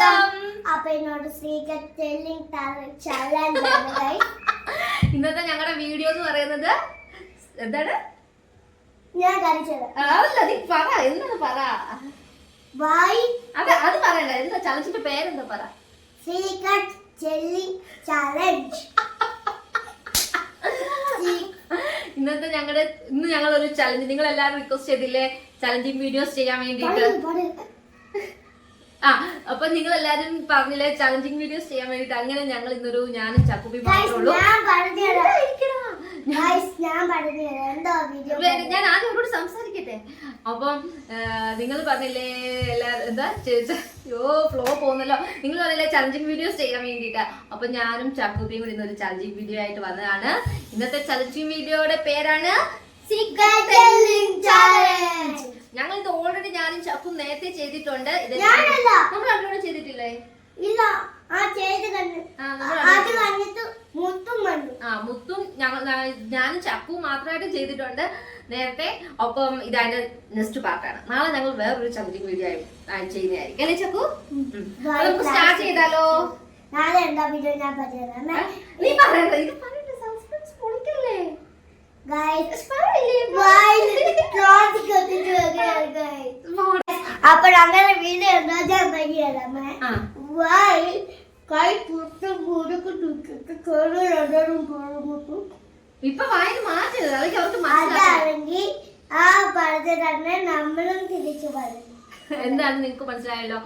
സ്വാഗതം. അപ്പൊ എന്നോട് ഇന്നത്തെ ഞങ്ങളുടെ വീഡിയോ എന്ന് പറയുന്നത് എന്താണ്? ഞാൻ കാണിച്ചത് നീ പറ എന്താണ് പറ? അത് അത് പറയണ്ട എന്താ ചലച്ചിന്റെ പേരെന്താ പറ? സീക്രട്ട് ചലഞ്ച് ഇന്നത്തെ ഞങ്ങളുടെ ഇന്ന് ഞങ്ങൾ ഒരു ചലഞ്ച് നിങ്ങൾ എല്ലാവരും റിക്വസ്റ്റ് ചെയ്തില്ലേ ചലഞ്ചിങ് വീഡിയോസ് ചെയ്യാൻ വേണ്ടിട്ട് ആ അപ്പൊ നിങ്ങൾ എല്ലാരും പറഞ്ഞില്ലേ ചലഞ്ചിങ് വീഡിയോസ് ചെയ്യാൻ വേണ്ടിട്ട് അങ്ങനെ ഞങ്ങൾ ഇന്നൊരു ഞാനും ചക്കുബി മാത്രമേ ഉള്ളൂ. ഞാൻ ആദ്യം അവരോട് സംസാരിക്കട്ടെ? അപ്പം നിങ്ങൾ പറഞ്ഞില്ലേ എല്ലാ എന്താ യോ ഫ്ലോ പോകുന്നല്ലോ. നിങ്ങൾ പറഞ്ഞില്ലേ ചലഞ്ചിങ് വീഡിയോസ് ചെയ്യാൻ വേണ്ടിട്ട് അപ്പൊ ഞാനും ചക്കുബിയും കൂടി ഇന്നൊരു ചലഞ്ചിങ് വീഡിയോ ആയിട്ട് വന്നതാണ്. ഇന്നത്തെ ചലഞ്ചിങ് വീഡിയോയുടെ പേരാണ് ഞങ്ങൾ ഇത് ഓൾറെഡി ഞാനും ചക്കും നേരത്തെ ചെയ്തിട്ടുണ്ട്. ഇത് നമ്മൾ രണ്ടുകൂടെ ചെയ്തിട്ടില്ലേ? ഇല്ല ആ ചെയ്ത് കണ്ടു. അത് കണ്ടിട്ട് മുത്തും കണ്ടു. ആ മുത്തും ഞങ്ങൾ ഞാനും ചക്കും മാത്രമായിട്ട് ചെയ്തിട്ടുണ്ട് നേരത്തെ. ഒപ്പം ഇതായിട്ട് നെക്സ്റ്റ് പാർട്ടാണ് നാളെ ഞങ്ങൾ വേറൊരു ചലഞ്ചിങ് വീഡിയോ ചെയ്യുന്നതായിരിക്കും. അല്ലേ ചക്കു? നമുക്ക് സ്റ്റാർട്ട് ചെയ്താലോ? നാളെ എന്താ വീഡിയോ ഞാൻ പറയാം നീ പറയണ്ട ഇത് ഗൈസ് പറയില്ലേ അപ്പൊ അങ്ങനെ വീഡിയോ എന്താ ഞാൻ പറഞ്ഞുതരാമേ ആ. വൈ കൈ പുറത്ത് മുറുക്ക് തൂക്കിട്ട് കേറി രണ്ടും പോകും. ഇപ്പൊ വായന മാറ്റരുത് അല്ലെങ്കിൽ അവർക്ക് അതാണെങ്കിൽ ആ പറഞ്ഞ തന്നെ നമ്മളും തിരിച്ചു പറയും. എന്താണ് നിങ്ങൾക്ക് മനസ്സിലായല്ലോ?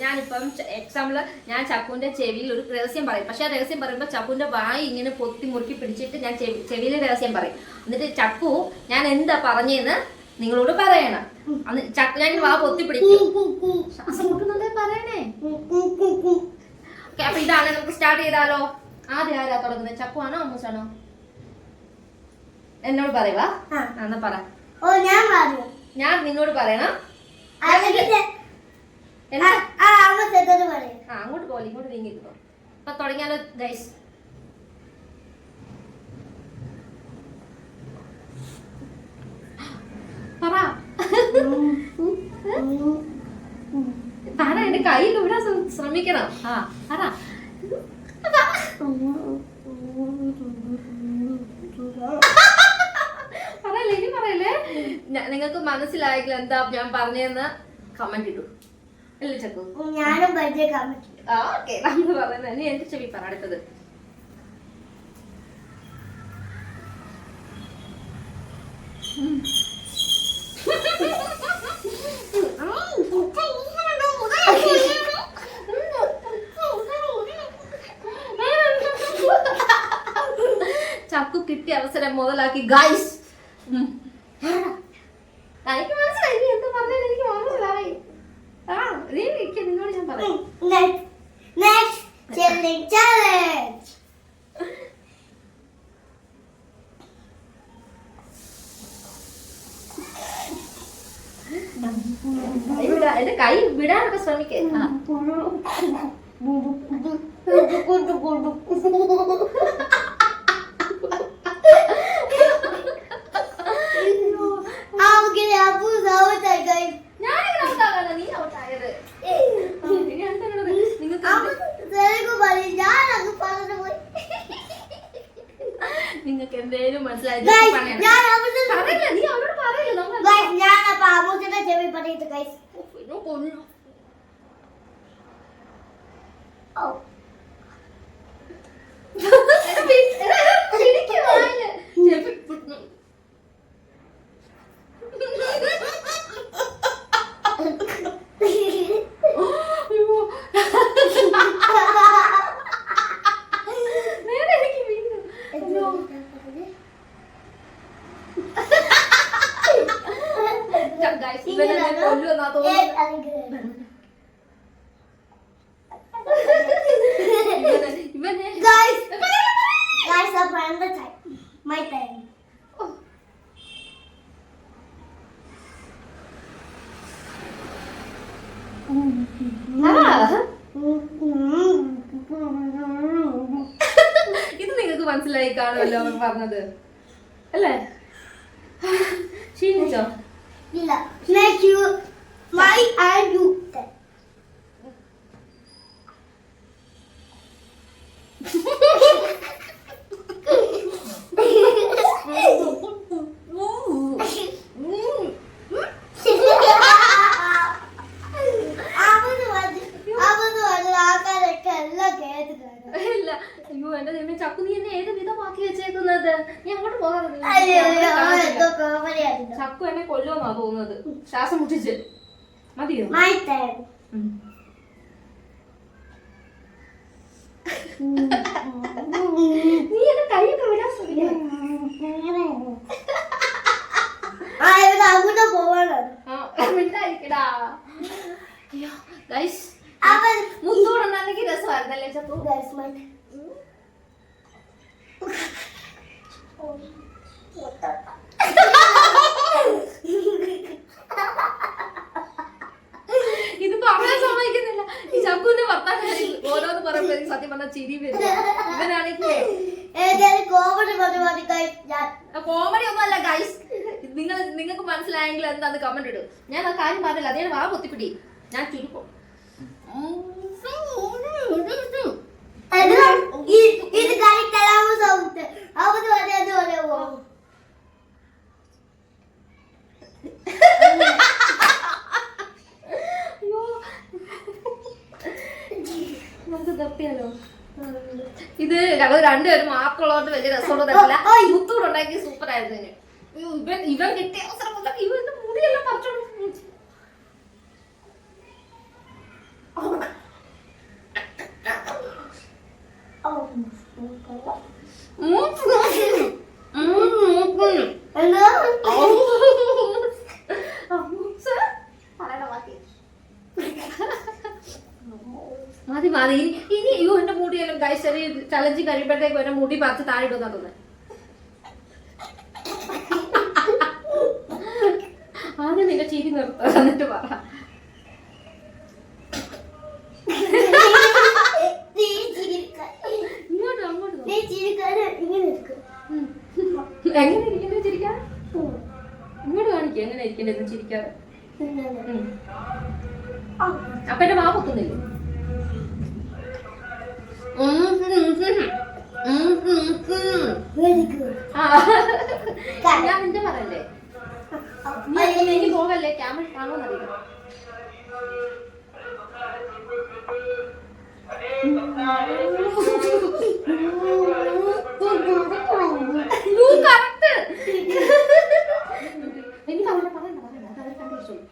ഞാനിപ്പം എക്സാമ്പിൾ ഞാൻ ചപ്പുവിന്റെ ചെവിയിൽ ഒരു രഹസ്യം പറയും. പക്ഷെ ആ രഹസ്യം പറയുമ്പോൾ ചപ്പുവിന്റെ വായി ഇങ്ങനെ പൊത്തി മുറുക്കി പിടിച്ചിട്ട് ഞാൻ ചെവി ചെവിയിൽ രഹസ്യം പറയും. എന്നിട്ട് ചക്കു ഞാൻ എന്താ പറഞ്ഞെന്ന് നിങ്ങളോട് പറയണം. അന്ന് ചക്കു ഞാൻ വാ പൊത്തി പിടിക്കും. പറയണേ? ഓക്കെ അപ്പൊ ഇതാണ് നമുക്ക് സ്റ്റാർട്ട് ചെയ്താലോ? ആദ്യം ആരാ തുടങ്ങുന്നത് ചക്കു ആണോ അമ്മൂസാണോ? എന്നോട് പറയുവാ എന്നാ പറ. ഓ ഞാൻ പറഞ്ഞു. ഞാൻ നിന്നോട് പറയണം. അങ്ങോട്ട് പോലെ ഇങ്ങോട്ട് നീങ്ങി അപ്പൊ തുടങ്ങിയാലോ ഗൈസ് പറ. പറ എന്റെ കയ്യിൽ ഇവിടെ ശ്ര- ശ്രമിക്കണം. ആ പറ. പറയല്ലേ ഇനി പറയല്ലേ? നിങ്ങൾക്ക് മനസ്സിലായെങ്കിൽ എന്താ ഞാൻ പറഞ്ഞതെന്ന് കമന്റ് ഇടൂ. അല്ലേ ചക്കു? ഞാനും പരിചയം പറ്റും ആ ഓക്കെ. നമ്മൾ പറയുന്നത് ഇനി എന്റെ ചെവി പറ അടുത്തത്. ചക്കു കിട്ടിയ അവസരം മുതലാക്കി. ഗൈസ് എനിക്ക് മനസ്സിലായി നീ എന്താ പറഞ്ഞാലും എനിക്ക് മനസ്സിലായി ആ നീ ഇരിക്ക്, നിന്നോട് ഞാൻ പറയാം Next, next chilling challenge. കൈ വിടാ എന്റെ കൈ വിടാനൊക്കെ ശ്രമിക്കേ ആ I'm gonna have to go with that guy. ഞാനിങ്ങനെ ഔട്ടാകാനാ നീ ഔട്ടായത് ഇനി അടുത്തത് നിങ്ങൾക്ക് എന്തേലും മനസ്സിലായി ഞാൻ പറയില്ല? നമ്മൾ ഞാൻ അപ്പൊ അമ്മൂസിന്റെ ചെവി പറയിട്ട് കൊല്ലും Oh. എടാ, പി- എടാ, എടാ, ശരിക്കും വായിൽ. ചെവി ഇത് നിങ്ങൾക്ക് മനസ്സിലായി കാണുമല്ലോ പറഞ്ഞത്. അല്ലേ? ക്ഷീണിച്ചോ? ഇല്ല. ചക്കു എന്നെ കൊല്ലുമെന്നാ തോന്നുന്നത്. ശ്വാസം മുട്ടിച്ച്. മതിയോ. നീ എന്നെ കൈയൊക്കെ വിടാൻ ശ്രമിക്കണം ആ ഇവിടെ അങ്ങോട്ട് പോവാനാണ് മിണ്ടായിരിക്കടാ അയ്യോ ഗൈസ് അവൻ മുത്തോടുണ്ടായിരുന്നെങ്കിൽ രസമായിരുന്നല്ലേ ചക്കു That's my ഇത് പറയാൻ സമ്മതിക്കുന്നില്ല ഈ ചക്കുവിന്റെ വർത്താനം ഓരോന്ന് പറയുമ്പോ എനിക്ക് സത്യം പറഞ്ഞ ചിരി വരും ഇവനാണെങ്കിൽ ഏതായാലും കോമഡി മതി മതി ഞാൻ ഗൈസ് നിങ്ങൾ നിങ്ങൾക്ക് മനസ്സിലായെങ്കിൽ എന്താന്ന് കമന്റ് ഇടും. ഞാൻ ആ കാര്യം പറഞ്ഞില്ല അതേ വാ പൊത്തിപ്പിടി ഞാൻ ചുരുക്കും. ഇത്. നമുക്ക് തപ്പിയാലോ? ഞങ്ങൾ രണ്ടുപേരും മാത്രമുള്ളതുകൊണ്ട് വലിയ രസമുള്ളതല്ല. മുത്തൂടെ ഉണ്ടാക്കി സൂപ്പർ ആയിരുന്നു ഇവൻ ഇവൻ കിട്ടിയ അവസരം ഇവന്റെ മുടിയെല്ലാം പറിച്ചോണ്ട് മതി മതി. ഇനി ഇനി എന്റെ മുടിയെല്ലാം കഴിച്ചറി ചലഞ്ച് കഴിയുമ്പോഴത്തേക്ക് എന്റെ മുടി പറിച്ച് താഴെ ഇടുന്ന തോന്നുന്നത് ആദ്യം നിന്റെ ചിരി നിർത്ത എന്നിട്ട് പറ നീ ചിരിക്കാൻ ഇങ്ങോട്ട് അങ്ങോട്ട് നീ ചിരിക്കാൻ ഇങ്ങനെ നിൽക്കും ഉം. എങ്ങനെ ഇരിക്കുന്നത് ചിരിക്കാൻ ഇങ്ങോട്ട് കാണിക്കുക എങ്ങനെ ഇരിക്കേണ്ടത് ചിരിക്കാതെ ഉം. അപ്പൊ എന്റെ വാ പൊത്തുന്നില്ലേ ഉം, ഉം, ഉം. ഉം, ഉം, ഉം. വെരി ഗുഡ് ആ. ഞാൻ നിന്റെ പറയല്ലേ നീ എനിക്ക് പോകല്ലേ ക്യാമറ കാണുമെന്നറിയില്ല യു കറക്റ്റ് എനിക്ക് പറയണ്ട പറയണ്ട പറയണ്ട. അത് അവർ കണ്ടുപിടിച്ചോളൂ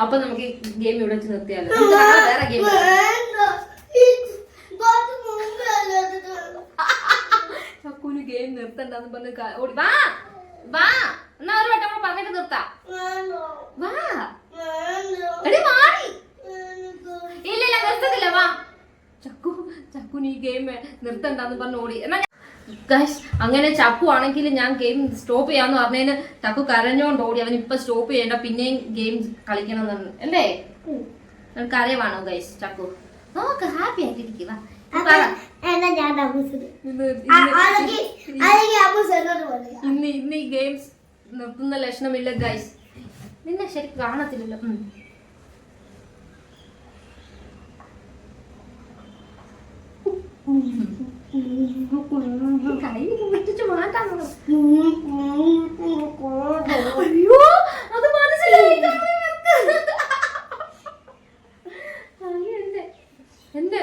അപ്പൊ നമുക്ക് ഗെയിം ഇവിടെ വെച്ച് നിർത്തിയാലോ? നാളെ വേറെ ഗെയിം ഗെയിം നിർത്തണ്ടെന്ന് പറഞ്ഞ് ഓടി വാ വാ. എന്നാ ഒരു വട്ടം കൂടെ പറഞ്ഞിട്ട് നിർത്താം. വാ. എടി മാറി. ഇല്ലില്ല ഇല്ല നിർത്തത്തില്ല വാ. ചക്കു ചക്കുന് ഈ ഗെയിം നിർത്തണ്ടെന്ന് പറഞ്ഞ് ഓടി. എന്നാ ഗൈസ് അങ്ങനെ ചക്കു ആണെങ്കിൽ ഞാൻ ഗെയിം സ്റ്റോപ്പ് ചെയ്യാന്ന് പറഞ്ഞതിന് ചക്കു കരഞ്ഞോണ്ട് ഓടി. അവൻ ഇപ്പൊ സ്റ്റോപ്പ് ചെയ്യണ്ട പിന്നെയും ഗെയിം കളിക്കണം എന്ന് അല്ലേ? നിനക്ക് അറിയവാണോ ഗൈസ് ചക്കു? നോക്ക് ഹാപ്പി ആയിട്ടിരിക്കുക എന്നാ ഞാൻ ഇന്ന് ഇന്ന് ഈ ഗെയിംസ് നിർത്തുന്ന ലക്ഷണമില്ല ഗൈസ്. നിന്നെ ശരിക്കും കാണത്തില്ലല്ലോ. കൈ മാറ്റാൻ. അയ്യോ അത് മനസ്സിലായി അയ്യോ, എന്റെ എന്റെ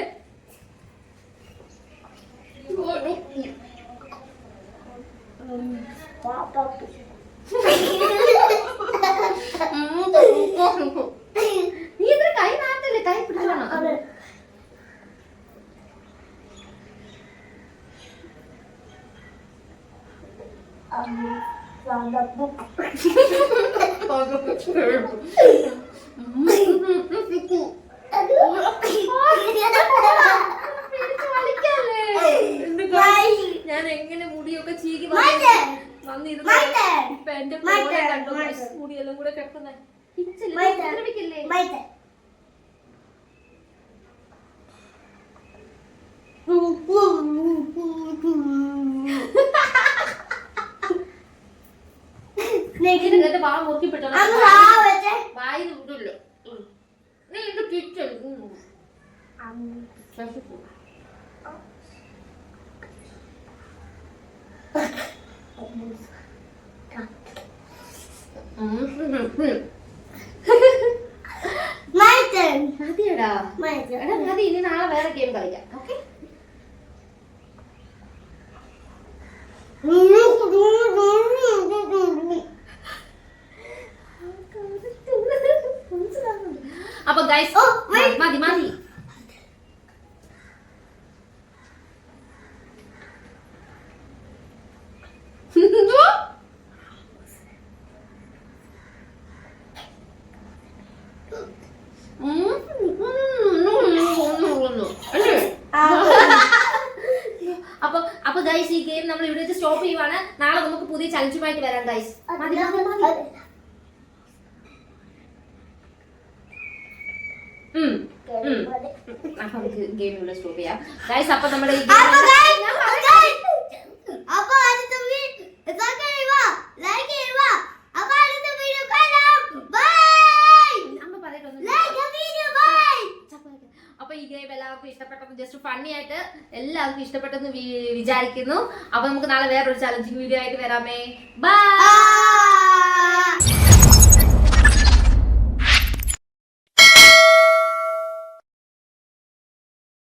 നീ ഇത്ര കൈ മാറ്റല്ലേ കൈ പിടിച്ചോണം അതെ. ഞാൻ എങ്ങനെ മുടിയൊക്കെ ചീകി. വന്നിരുന്നു. ഇപ്പൊ എന്റെ. മുടിയെല്ലാം കൂടെ മാറ്റ്. ഉപദ്രവിക്കില്ലേ മതിയടാ. എടാ മതി ഇനി നാളെ വേറെ ഗെയിം കളിക്കാം ഓക്കെ അപ്പൊ ഗൈസ് മതി മതി. അപ്പൊ ഗൈസ് ഈ ഗെയിം നമ്മൾ ഇവിടെ വെച്ച് സ്റ്റോപ്പ് ചെയ്യുവാണ്. നാളെ നമുക്ക് പുതിയ ചലഞ്ചുമായിട്ട് വരാം ഗൈസ് മതി നമുക്ക് ഗെയിം ഇവിടെ സ്റ്റോപ്പ് ചെയ്യാം. ഗൈസ് അപ്പൊ നമ്മുടെ ഈ guys, guys, അപ്പൊ അടുത്ത വീഡിയോ സബ്സ്ക്രൈബ് ചെയ്യുക ലൈക്ക് ചെയ്യുക അപ്പൊ അടുത്ത വീഡിയോ കാണാം ബൈ അമ്മ പറയട്ടെ ലൈക്ക് വീഡിയോ ബൈ അപ്പൊ ഈ ഗെയിം എല്ലാവർക്കും ഇഷ്ടപ്പെട്ടെന്ന് ജസ്റ്റ് ഫണ്ണി ആയിട്ട് എല്ലാവർക്കും ഇഷ്ടപ്പെട്ടെന്ന് വിചാരിക്കുന്നു. അപ്പൊ നമുക്ക് നാളെ വേറൊരു ചാലഞ്ചിങ് വീഡിയോ ആയിട്ട് വരാമേ. ബൈ